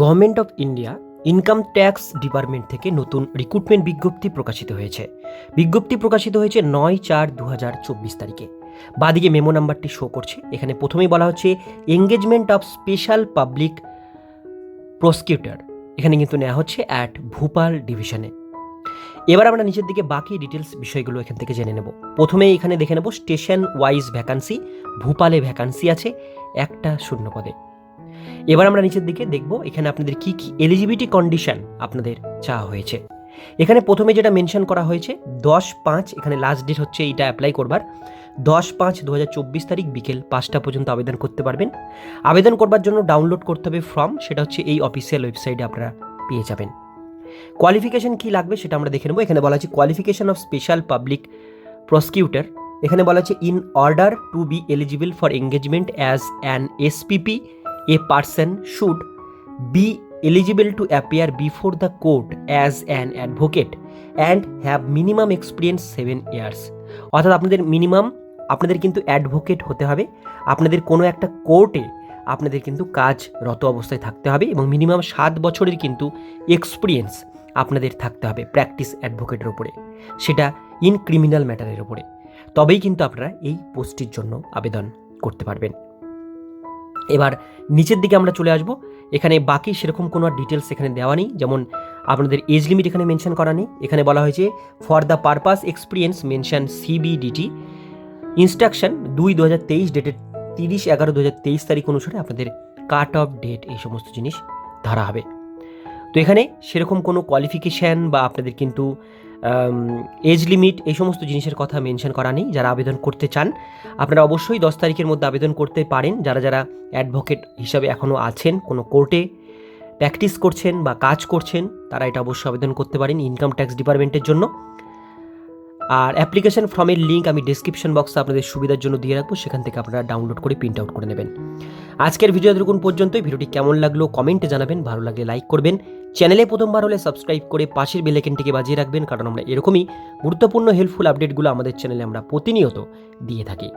Government of India income tax department থেকে নতুন recruitment বিজ্ঞপ্তি প্রকাশিত হয়েছে। বিজ্ঞপ্তি প্রকাশিত হয়েছে নয় চার দু হাজার চব্বিশ তারিখে। বাদিকে মেমো নাম্বারটি শো করছে। এখানে প্রথমেই বলা হচ্ছে engagement of special public prosecutor এখানে কিন্তু নেওয়া হচ্ছে অ্যাট ভূপাল ডিভিশনে এবার আমরা নিচের দিকে বাকি ডিটেলস বিষয়গুলো এখান থেকে জেনে নেব। প্রথমে এখানে দেখে নেব স্টেশন ওয়াইজ ভ্যাকান্সি ভূপালে ভ্যাকান্সি আছে, একটা শূন্য পদে। এবার আমরা নিচের দিকে দেখব এখানে আপনাদের কি কি এলিজিবিলিটি কন্ডিশন আপনাদের চাওয়া হয়েছে। এখানে প্রথমে যেটা মেনশন করা হয়েছে, দশ পাঁচ, এখানে লাস্ট ডেট হচ্ছে এইটা অ্যাপ্লাই করবার। দশ পাঁচ, দু তারিখ বিকেল পাঁচটা পর্যন্ত আবেদন করতে পারবেন। আবেদন করবার জন্য ডাউনলোড করতে হবে ফর্ম সেটা হচ্ছে এই অফিসিয়াল ওয়েবসাইটে আপনারা পেয়ে যাবেন। কোয়ালিফিকেশন কি লাগবে সেটা আমরা দেখে নেব। এখানে বলা আছে qualification of special public prosecutor এখানে বলা আছে in order to be eligible for engagement as an SPP a person should be eligible to appear before the court as an advocate and have minimum experience seven years অর্থাৎ আপনাদের minimum আপনাদের কিন্তু advocate হতে হবে। আপনাদের কোনো একটা কোর্টে আপনাদের কিন্তু কাজরত অবস্থায় থাকতে হবে এবং মিনিমাম সাত বছরের কিন্তু এক্সপিরিয়েন্স আপনাদের থাকতে হবে প্র্যাকটিস অ্যাডভোকেটের ওপরে সেটা ইন ক্রিমিনাল ম্যাটারের ওপরে তবেই কিন্তু আপনারা এই পোস্টটির জন্য আবেদন করতে পারবেন। এবার নিচের দিকে আমরা চলে আসব। এখানে বাকি সেরকম কোনো ডিটেলস এখানে দেওয়া নেই। যেমন আপনাদের এজ লিমিট এখানে মেনশন করা নেই। এখানে বলা হয়েছে for the purpose experience mention CBDT instruction দুই দু হাজার তেইশ ডেটের তিরিশ এগারো দু হাজার তেইশ তারিখ অনুসারে আপনাদের কাট অফ ডেট এই সমস্ত জিনিস ধরা হবে। তো এখানে সেরকম কোনো কোয়ালিফিকেশান বা আপনাদের কিন্তু এজ লিমিট এই সমস্ত জিনিসের কথা মেনশন করা নেই, যারা আবেদন করতে চান। আপনারা অবশ্যই দশ তারিখের মধ্যে আবেদন করতে পারেন। যারা যারা অ্যাডভোকেট হিসাবে এখনও আছেন, কোনো কোর্টে প্র্যাকটিস করছেন বা কাজ করছেন, তারা এটা অবশ্যই আবেদন করতে পারেন ইনকাম ট্যাক্স ডিপার্টমেন্টের জন্য। আর অ্যাপ্লিকেশন ফর্মের লিঙ্ক আমি ডিসক্রিপশন বক্সে আপনাদের সুবিধার জন্য দিয়ে রাখব, সেখান থেকে আপনারা ডাউনলোড করে প্রিন্ট আউট করে নেবেন। আজকের ভিডিও এতটুকুন পর্যন্তই। ভিডিওটি কেমন লাগল কমেন্টে জানাবেন, ভালো লাগলে লাইক করবেন। চ্যানেলে প্রথমবার হলে সাবস্ক্রাইব করে পাশের বেলাইকেনটিকে বাজিয়ে রাখবেন, কারণ আমরা এরকমই গুরুত্বপূর্ণ হেল্পফুল আপডেটগুলো আমাদের চ্যানেলে আমরা প্রতিনিয়ত দিয়ে থাকি।